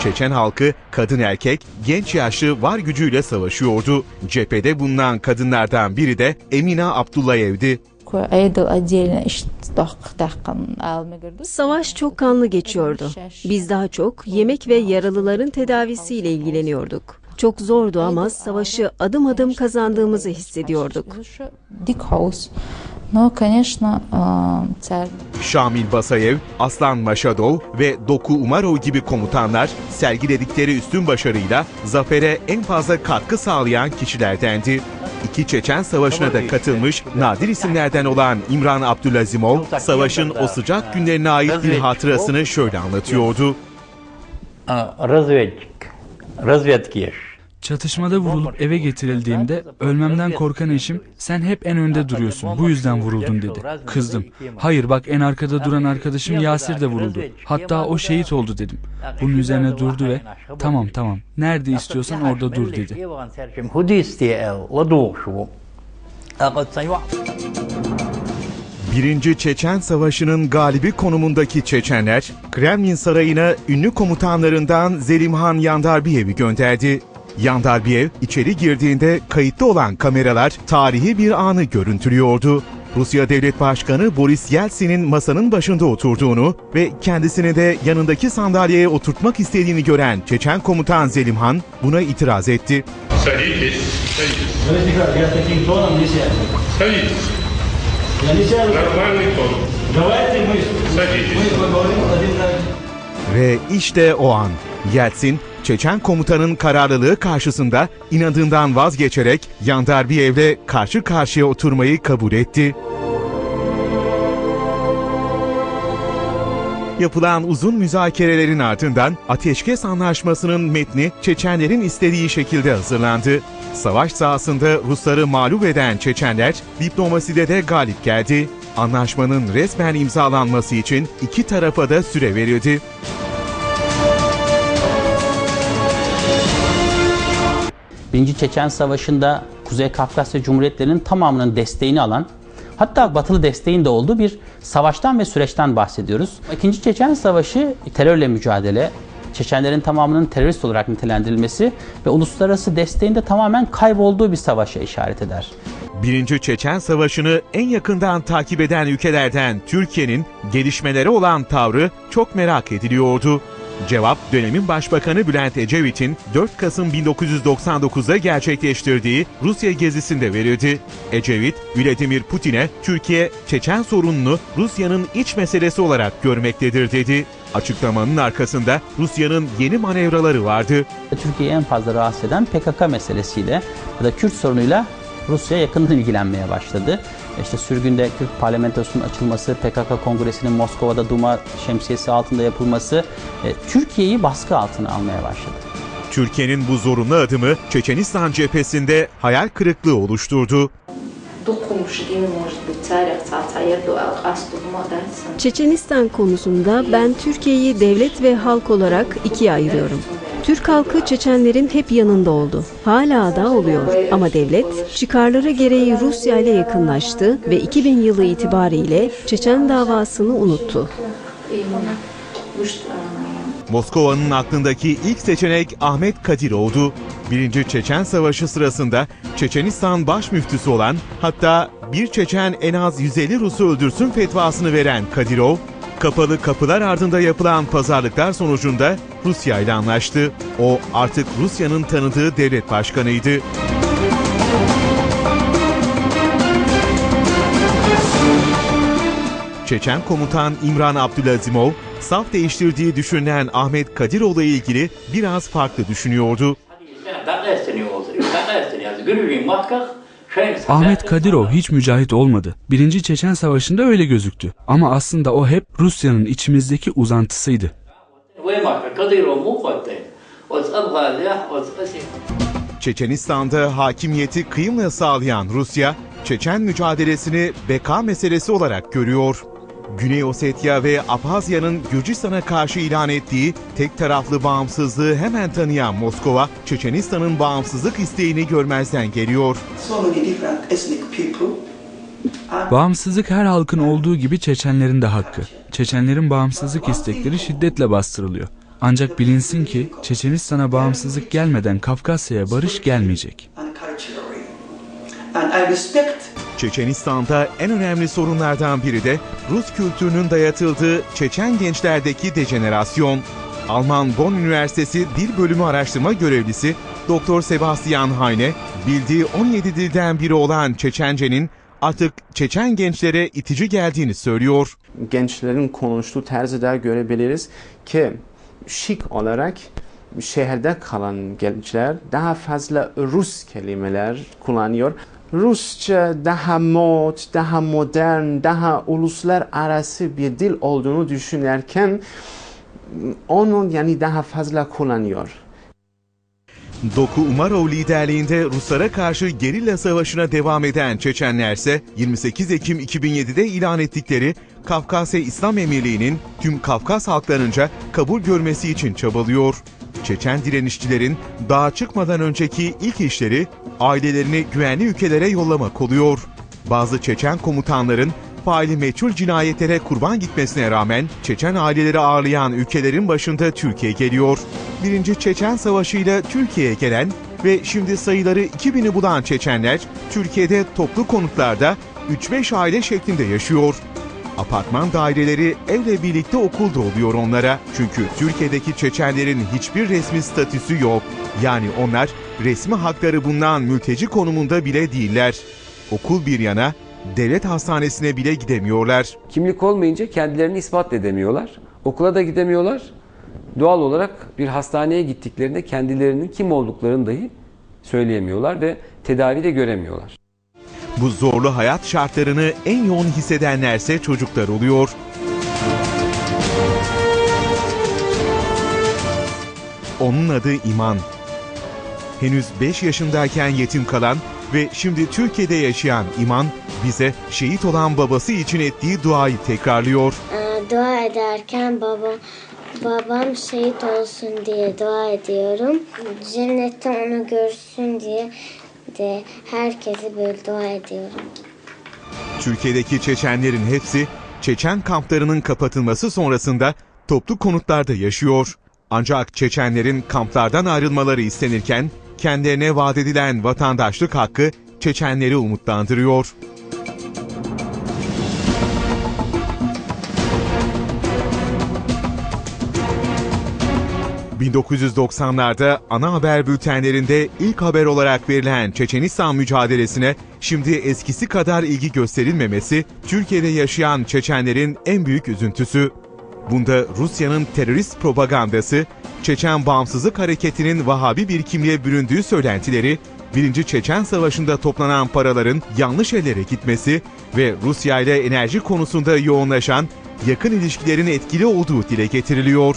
Çeçen halkı kadın erkek, genç yaşlı var gücüyle savaşıyordu. Cephede bulunan kadınlardan biri de Emina Abdullayev'di. Savaş çok kanlı geçiyordu. Biz daha çok yemek ve yaralıların tedavisiyle ilgileniyorduk. Çok zordu ama savaşı adım adım kazandığımızı hissediyorduk. Dik House. Но, конечно, царь Şamil Basayev, Aslan Maşadov ve Doku Umarov gibi komutanlar sergiledikleri üstün başarıyla zafere en fazla katkı sağlayan kişilerdendi. İki Çeçen Savaşı'na da katılmış nadir isimlerden olan İmran Abdülazimov, savaşın o sıcak günlerine ait bir hatırasını şöyle anlatıyordu. А, Разведчик. Разведки. Çatışmada vurulup eve getirildiğimde ölmemden korkan eşim sen hep en önde duruyorsun bu yüzden vuruldun dedi. Kızdım. Hayır bak en arkada duran arkadaşım Yasir de vuruldu. Hatta o şehit oldu dedim. Bunun üzerine durdu ve tamam tamam nerede istiyorsan orada dur dedi. Birinci Çeçen Savaşı'nın galibi konumundaki Çeçenler, Kremlin Sarayı'na ünlü komutanlarından Zelimhan Yandarbiyev'i gönderdi. Yandarbiyev içeri girdiğinde kayıtlı olan kameralar tarihi bir anı görüntülüyordu. Rusya Devlet Başkanı Boris Yeltsin'in masanın başında oturduğunu ve kendisini de yanındaki sandalyeye oturtmak istediğini gören Çeçen komutan Zelimhan buna itiraz etti. Ve işte o an Yeltsin Çeçen komutanın kararlılığı karşısında inadından vazgeçerek Yandarbiyev'le karşı karşıya oturmayı kabul etti. Yapılan uzun müzakerelerin ardından Ateşkes Anlaşması'nın metni Çeçenlerin istediği şekilde hazırlandı. Savaş sahasında Rusları mağlup eden Çeçenler diplomaside de galip geldi. Anlaşmanın resmen imzalanması için iki tarafa da süre verildi. Birinci Çeçen Savaşı'nda Kuzey Kafkasya Cumhuriyetlerinin tamamının desteğini alan, hatta batılı desteğin de olduğu bir savaştan ve süreçten bahsediyoruz. İkinci Çeçen Savaşı terörle mücadele, Çeçenlerin tamamının terörist olarak nitelendirilmesi ve uluslararası desteğin de tamamen kaybolduğu bir savaşa işaret eder. Birinci Çeçen Savaşı'nı en yakından takip eden ülkelerden Türkiye'nin gelişmelere olan tavrı çok merak ediliyordu. Cevap dönemin Başbakanı Bülent Ecevit'in 4 Kasım 1999'da gerçekleştirdiği Rusya gezisinde verildi. Ecevit, Vladimir Putin'e Türkiye, Çeçen sorununu Rusya'nın iç meselesi olarak görmektedir dedi. Açıklamanın arkasında Rusya'nın yeni manevraları vardı. Türkiye'yi en fazla rahatsız eden PKK meselesiyle ya da Kürt sorunuyla Rusya yakından ilgilenmeye başladı. İşte sürgünde Kürt parlamentosunun açılması, PKK kongresinin Moskova'da Duma şemsiyesi altında yapılması e, Türkiye'yi baskı altına almaya başladı. Türkiye'nin bu zorunlu adımı Çeçenistan cephesinde hayal kırıklığı oluşturdu. Çeçenistan konusunda ben Türkiye'yi devlet ve halk olarak ikiye ayırıyorum. Türk halkı Çeçenlerin hep yanında oldu. Hala da oluyor. Ama devlet çıkarları gereği Rusya ile yakınlaştı ve 2000 yılı itibariyle Çeçen davasını unuttu. Moskova'nın aklındaki ilk seçenek Ahmet Kadirov'du. Birinci Çeçen Savaşı sırasında Çeçenistan baş müftüsü olan hatta bir Çeçen en az 150 Rus'u öldürsün fetvasını veren Kadirov, kapalı kapılar ardında yapılan pazarlıklar sonucunda Rusya ile anlaştı. O artık Rusya'nın tanıdığı devlet başkanıydı. Çeçen komutan İmran Abdülazimov, saf değiştirdiği düşünülen Ahmet Kadirov'la ilgili biraz farklı düşünüyordu. Ahmet Kadirov hiç mücahit olmadı. Birinci Çeçen Savaşı'nda öyle gözüktü. Ama aslında o hep Rusya'nın içimizdeki uzantısıydı. Çeçenistan'da hakimiyeti kıyımla sağlayan Rusya, Çeçen mücadelesini beka meselesi olarak görüyor. Güney Ossetya ve Abhazya'nın Gürcistan'a karşı ilan ettiği tek taraflı bağımsızlığı hemen tanıyan Moskova, Çeçenistan'ın bağımsızlık isteğini görmezden geliyor. Bağımsızlık her halkın olduğu gibi Çeçenlerin de hakkı. Çeçenlerin bağımsızlık istekleri şiddetle bastırılıyor. Ancak bilinsin ki Çeçenistan'a bağımsızlık gelmeden Kafkasya'ya barış gelmeyecek. And I respect Çeçenistan'da en önemli sorunlardan biri de Rus kültürünün dayatıldığı Çeçen gençlerdeki dejenerasyon. Alman Bonn Üniversitesi Dil Bölümü Araştırma Görevlisi Dr. Sebastian Heine, bildiği 17 dilden biri olan Çeçence'nin artık Çeçen gençlere itici geldiğini söylüyor. gençlerin konuştuğu tarzı görebiliriz ki şık olarak şehirde kalan gençler daha fazla Rus kelimeler kullanıyor. Rusça daha mod, daha modern, daha uluslararası bir dil olduğunu düşünürken onu yani daha fazla kullanıyor. Doku Umarov liderliğinde Ruslara karşı gerilla savaşına devam eden Çeçenlerse 28 Ekim 2007'de ilan ettikleri Kafkasya İslam Emirliği'nin tüm Kafkas halklarınca kabul görmesi için çabalıyor. Çeçen direnişçilerin dağa çıkmadan önceki ilk işleri ailelerini güvenli ülkelere yollamak oluyor. Bazı Çeçen komutanların faili meçhul cinayetlere kurban gitmesine rağmen Çeçen aileleri ağırlayan ülkelerin başında Türkiye geliyor. Birinci Çeçen Savaşı ile Türkiye'ye gelen ve şimdi sayıları 2000'i bulan Çeçenler Türkiye'de toplu konutlarda 3-5 aile şeklinde yaşıyor. Apartman daireleri evle birlikte okul da oluyor onlara. Çünkü Türkiye'deki Çeçenlerin hiçbir resmi statüsü yok. Yani onlar resmi hakları bulunan mülteci konumunda bile değiller. Okul bir yana devlet hastanesine bile gidemiyorlar. Kimlik olmayınca kendilerini ispat edemiyorlar. Okula da gidemiyorlar. Doğal olarak bir hastaneye gittiklerinde kendilerinin kim olduklarını dahi söyleyemiyorlar ve tedavi de göremiyorlar. Bu zorlu hayat şartlarını en yoğun hissedenlerse çocuklar oluyor. Onun adı İman. Henüz 5 yaşındayken yetim kalan ve şimdi Türkiye'de yaşayan İman bize şehit olan babası için ettiği duayı tekrarlıyor. Ee, dua ederken baba babam şehit olsun diye dua ediyorum. Cennette onu görsün diye de herkese böyle dua ediyorum. Türkiye'deki Çeçenlerin hepsi Çeçen kamplarının kapatılması sonrasında toplu konutlarda yaşıyor. Ancak Çeçenlerin kamplardan ayrılmaları istenirken kendilerine vaat edilen vatandaşlık hakkı Çeçenleri umutlandırıyor. ...1990'larda ana haber bültenlerinde ilk haber olarak verilen Çeçenistan mücadelesine şimdi eskisi kadar ilgi gösterilmemesi Türkiye'de yaşayan Çeçenlerin en büyük üzüntüsü. Bunda Rusya'nın terörist propagandası, Çeçen Bağımsızlık Hareketi'nin Vahabi bir kimliğe büründüğü söylentileri, 1. Çeçen Savaşı'nda toplanan paraların yanlış ellere gitmesi ve Rusya ile enerji konusunda yoğunlaşan yakın ilişkilerin etkili olduğu dile getiriliyor.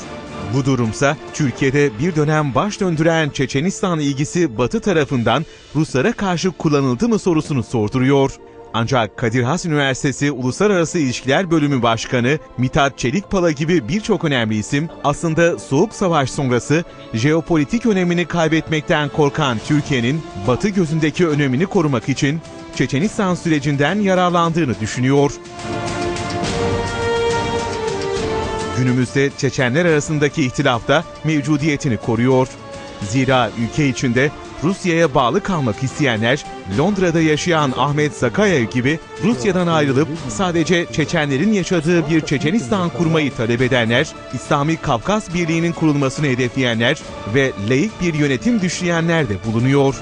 Bu durumsa Türkiye'de bir dönem baş döndüren Çeçenistan ilgisi Batı tarafından Ruslara karşı kullanıldı mı sorusunu sorduruyor. Ancak Kadir Has Üniversitesi Uluslararası İlişkiler Bölümü Başkanı Mithat Çelikpala gibi birçok önemli isim aslında Soğuk Savaş sonrası jeopolitik önemini kaybetmekten korkan Türkiye'nin Batı gözündeki önemini korumak için Çeçenistan sürecinden yararlandığını düşünüyor. Günümüzde Çeçenler arasındaki ihtilaf da mevcudiyetini koruyor. Zira ülke içinde Rusya'ya bağlı kalmak isteyenler Londra'da yaşayan Ahmet Zakayev gibi Rusya'dan ayrılıp sadece Çeçenlerin yaşadığı bir Çeçenistan kurmayı talep edenler, İslami Kafkas Birliği'nin kurulmasını hedefleyenler ve laik bir yönetim düşleyenler de bulunuyor.